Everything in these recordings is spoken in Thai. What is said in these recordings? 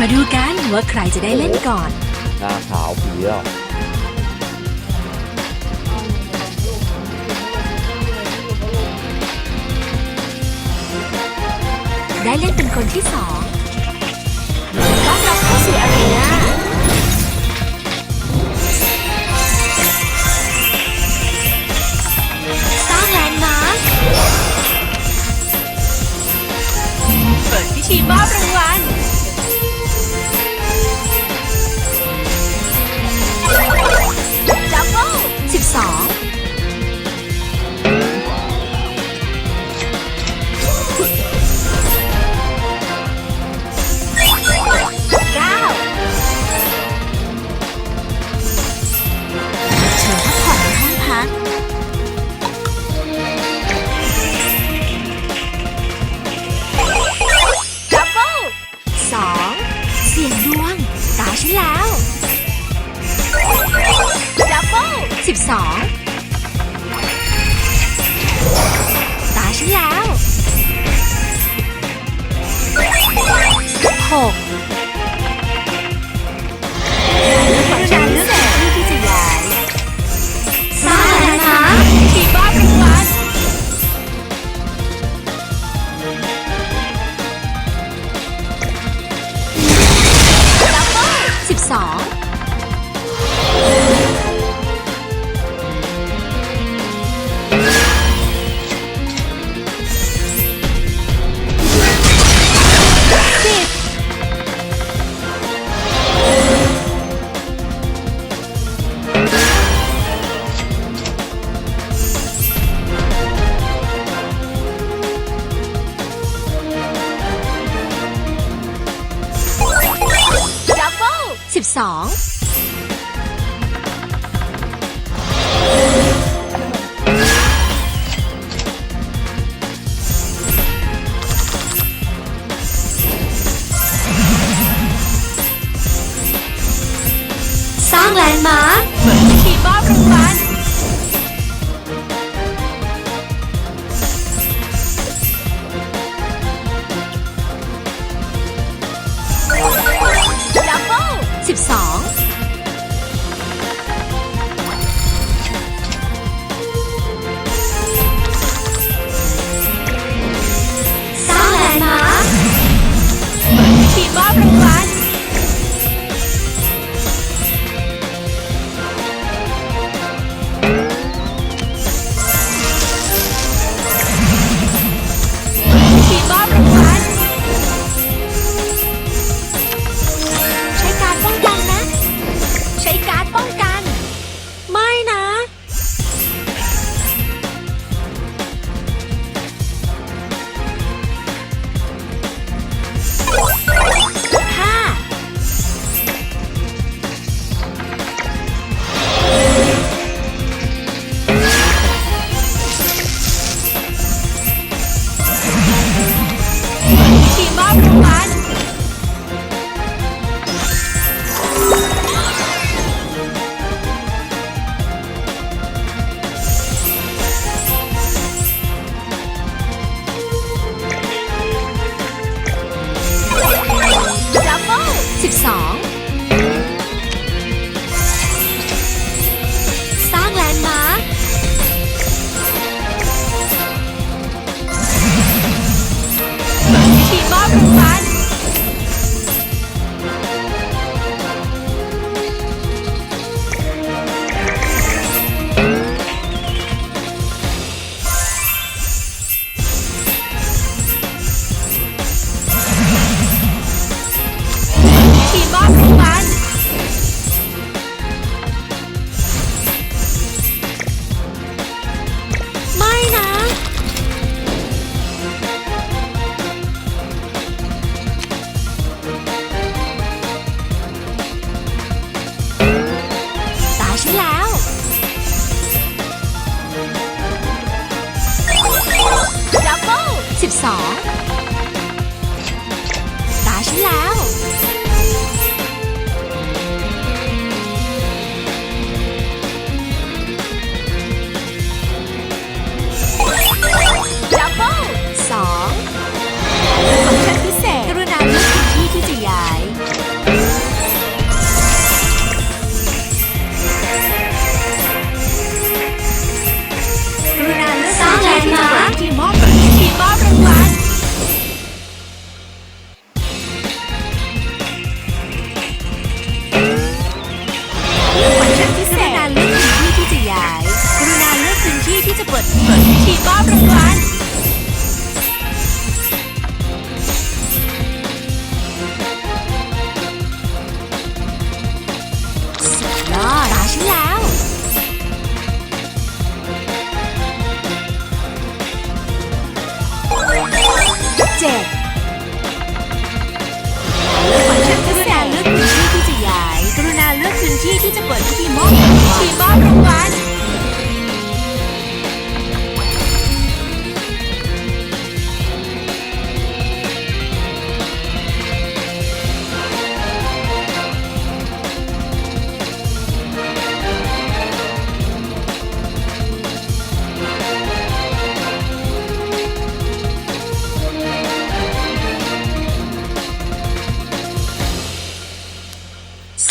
มาดูกันว่าใครจะได้เล่นก่อน หน้าขาวผีแวได้เล่นเป็นคนที่สองต้อรับเข้าสู่อารีนา เปิดพิธีมอบรางวัลจัมโบ้12 12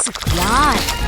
यार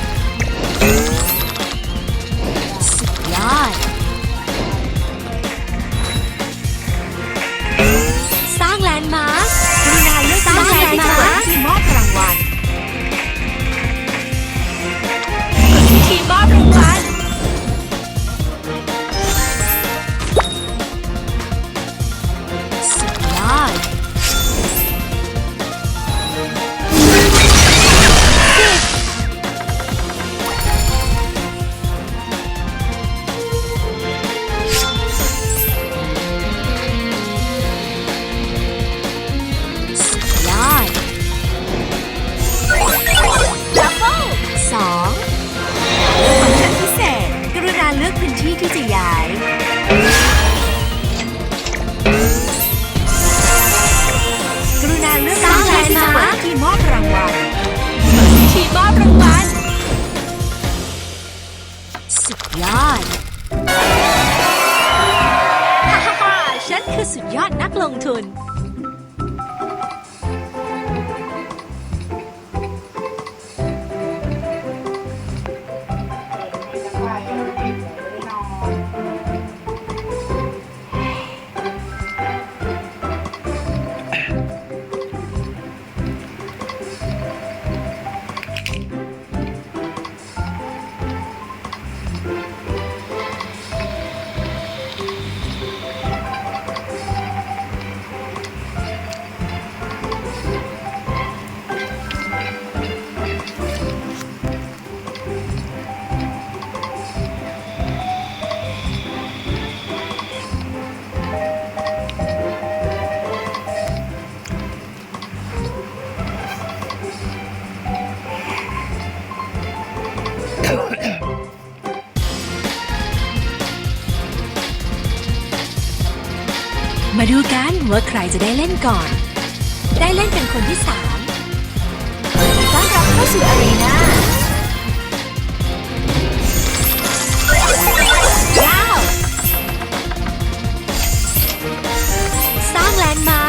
มาดูกันว่าใครจะได้เล่นก่อน ได้เล่นเป็นคนที่สามต้อนรับเข้าสู่อารีนาสร้างแลนด์มา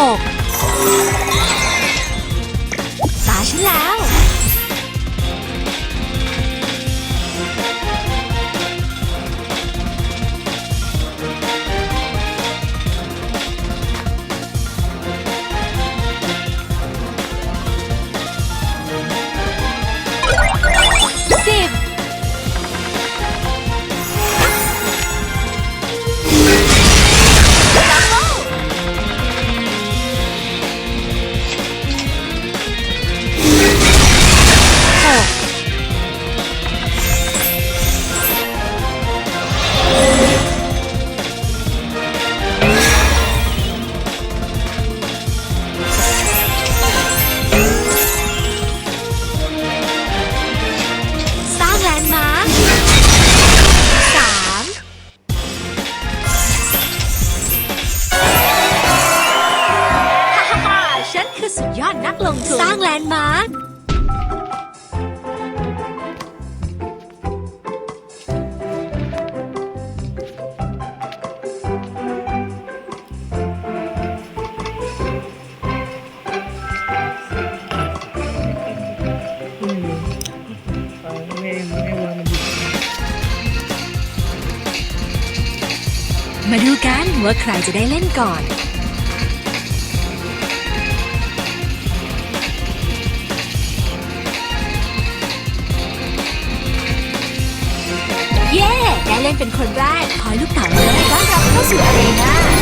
6ตาฉันแล้ว ว่าใครจะได้เล่นก่อน เย้ ได้เล่นเป็นคนแรกคอยลูกเต๋าเลยต้อนรับเข้าสู่อารีนา